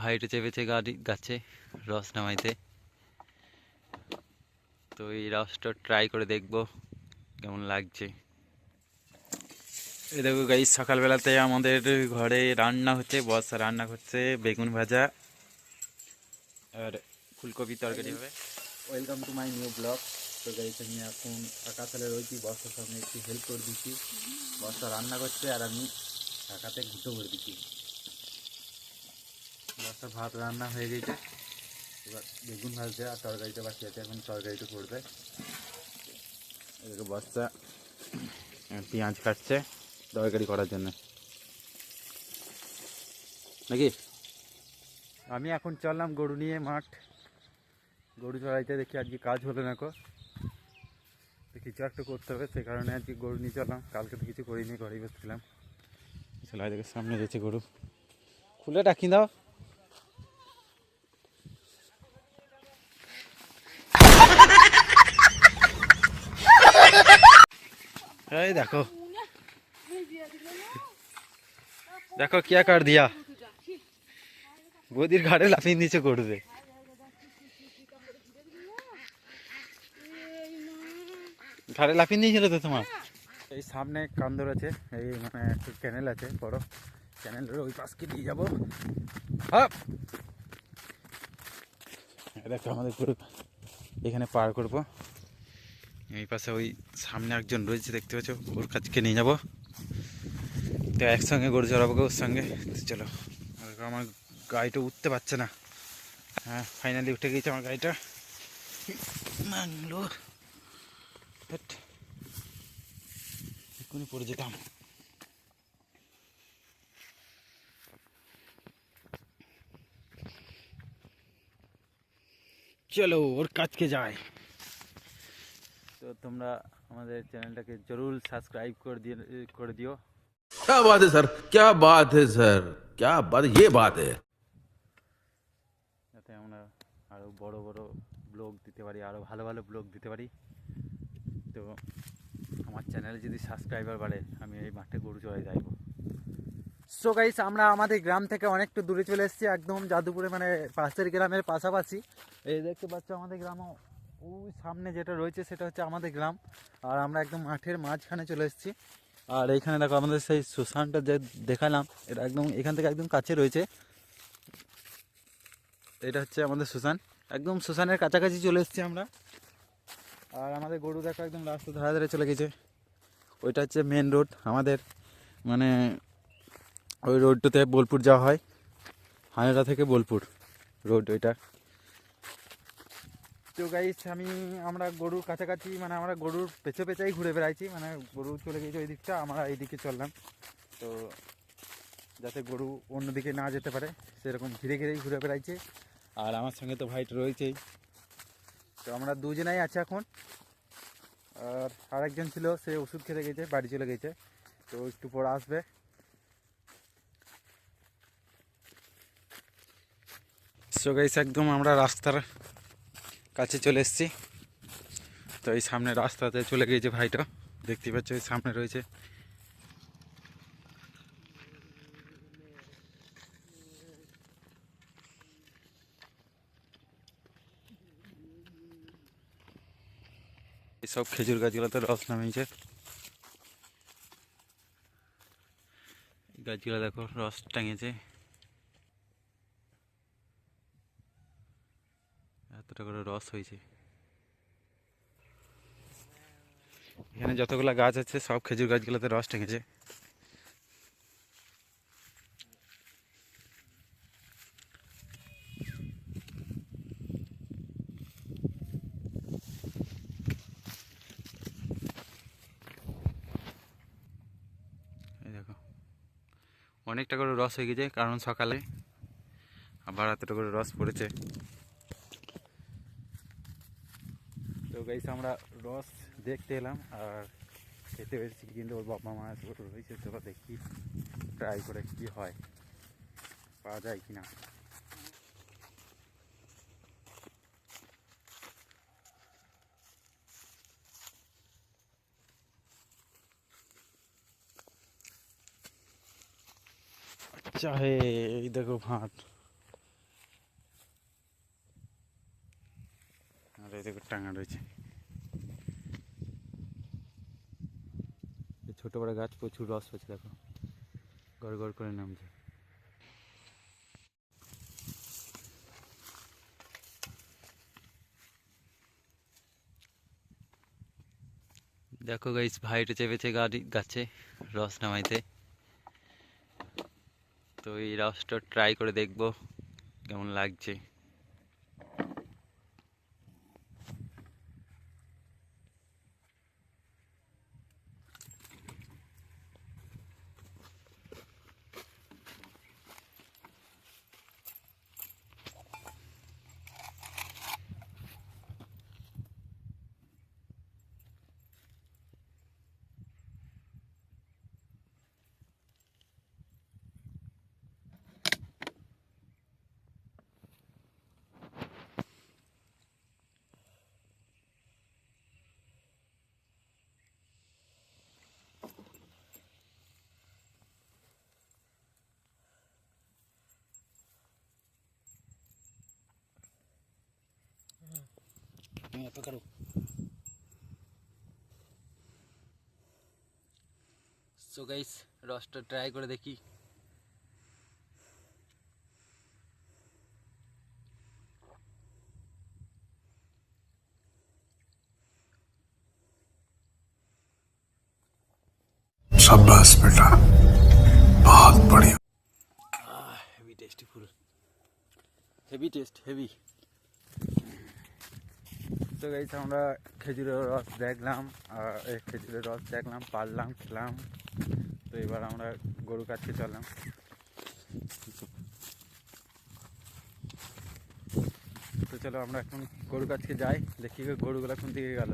ভাইটা চেপেছে গাড়ি গাছে রস নামাইতে। তো এই রসটা ট্রাই করে দেখব কেমন লাগছে। এই দেখো গাই সকালবেলাতে আমাদের ঘরে রান্না হচ্ছে বর্ষা রান্না করছে বেগুন ভাজা আর ফুলকপি তরকারি। হবে welcome to my new blog তো গাইস আমি এখন আকাশালে রয়েছি বর্ষার সঙ্গে একটু হেল্প করে দিচ্ছি। বর্ষা রান্না করছে আর আমি ঢাকাতে ঘুটো করে দিচ্ছি। বর্ষা ভাত রান্না হয়ে গেছে। এবার বেগুন ভাজছে আর তরকারিটা বাকি আছে, এখন তরকারিটা করবে। এদিকে বর্ষা পেঁয়াজ কাটছে তরকারি করার জন্য। নাকি? আমি এখন চললাম গরু নিয়ে মাঠ। গরু চড়াইতে দেখি আজকে কাজ হলো না কো। কিছু একটা করতে হবে, সে কারণে আজকে গরু নিয়ে চললাম। কালকে তো কিছু করিনি, ঘরেই বসছিলাম চলো দেখে সামনে রয়েছে গরু। খুলে ডাকি দাও। এই দেখো দেখো क्या कर दिया বৌদির ঘাড়ে লাফিয়ে নিচে করবে ঘাড়ে লাফিয়ে নিয়েছিল তো তোমার এই সামনে কান্দর আছে এই মানে একটা ক্যানেল আছে বড় ক্যানেলের ওই পাশকে নিয়ে যাবো হাপ! এই দেখো আমাদের পুরো এখানে পার করব এই পাশে ওই সামনে একজন রয়েছে, দেখতে পাচ্ছ? ওর কাছকে নিয়ে যাব। তো একসঙ্গে গরু চড়াবো ওর সঙ্গে। চলো আমার গাড়িটা উঠতে পারছে না। হ্যাঁ ফাইনালি উঠে গেছে আমার গাড়িটা। হেট। এক্ষুনি পড়ে যেতাম। চলো, ওর কাজকে যাই। তো তোমরা আমাদের চ্যানেলটাকে জরুর সাবস্ক্রাইব করে দিয়ে করে দিও क्या बात है सर क्या बात है सर क्या बात ये बात है যাতে আমরা আরও বড় বড় ব্লগ দিতে পারি আরও ভালো ভালো ব্লগ দিতে পারি তো আমার চ্যানেলে যদি সাবস্ক্রাইবার বাড়ে আমি এই মাঠে গরু চড়াই যাইবো সো গাইস আমরা আমাদের গ্রাম থেকে অনেকটা দূরে চলে এসেছি একদম যাদুপুরে মানে পাশের গ্রামের পাশাপাশি এই দেখতে পাচ্ছ আমাদের গ্রাম ওই সামনে যেটা রয়েছে সেটা হচ্ছে আমাদের গ্রাম। আর আমরা একদম মাঠের মাঝখানে চলে এসেছি। আর এইখানে দেখো আমাদের সেই শ্মশানটা যে দেখালাম, এটা একদম এখান থেকে একদম কাছে রয়েছে। এটা হচ্ছে আমাদের শ্মশান একদম শ্মশানের কাছাকাছি চলে এসেছি আমরা। আর আমাদের গরু দেখো একদম রাস্তা ধারে ধারে চলে গেছে। ওইটা হচ্ছে মেন রোড আমাদের। মানে ওই রোডটাতে বোলপুর যাওয়া হয়। হানেরা থেকে বোলপুর রোড ওইটা। তো গাইস আমি আমরা গরুর কাছাকাছি মানে আমরা গরুর পেছে পেছাই ঘুরে বেড়াইছি মানে গরু চলে গেছে ওই দিকটা আমরা এই দিকে চললাম। তো যাতে গরু অন্যদিকে না যেতে পারে, সেরকম ঘিরে ঘিরেই ঘুরে বেড়াইছে। আর আমার সঙ্গে তো ভাইট রয়েছেই। তো আমরা দুজনাই আছি এখন। আর আরেকজন ছিল, সে ওষুধ খেতে গেছে বাড়ি চলে গেছে তো একটু পর আসবে। সো গাইস একদম আমরা রাস্তার কাছে চলে এসেছি। তো এই সামনে রাস্তাতে চলে গিয়েছে ভাইটা। দেখতে পাচ্ছ, এই সামনে রয়েছে। সব খেজুর গাছগুলোতে রস নামিয়েছে। গাছগুলো দেখো, রস টাঙিয়েছে। এতটা করে রস হয়েছে। এখানে যতগুলো গাছ আছে সব খেজুর গাছগুলোতে রস দেখো। অনেকটা করে রস হয়ে গেছে কারণ সকালে আবার এতটা করে রস পড়েছে তো গাইস আমরা রস দেখতে এলাম আর খেতে এসেছি কিন্তু ওর বাবা মা রয়েছে, তো দেখি ট্রাই করে কি হয়, পাওয়া যায় কি না চাহে এই দেখো ভাত এই দেখো টাঙা রয়েছে। এই ছোট বড় গাছ প্রচুর রস হচ্ছে দেখো। গড় গড় করে নামছে। দেখো গাইস ভাইটা চেপেছে গাড়ি গাছে রস নামাইতে। তো এই রসটা ট্রাই করে দেখব কেমন লাগছে। সো গাইস রসটা ট্রাই করে দেখি शाबाश बेटा बहुत बढ़िया heavy tasteful heavy taste heavy তো গাইস আমরা খেজুরের রস দেখলাম, আর এই খেজুরের রস দেখলাম, পারলাম, খেলাম। তো এবার আমরা গরু কাছে চললাম। তো চলো আমরা এখন গরু কাছকে যাই, দেখি গরুগুলো কোন দিকে গেল।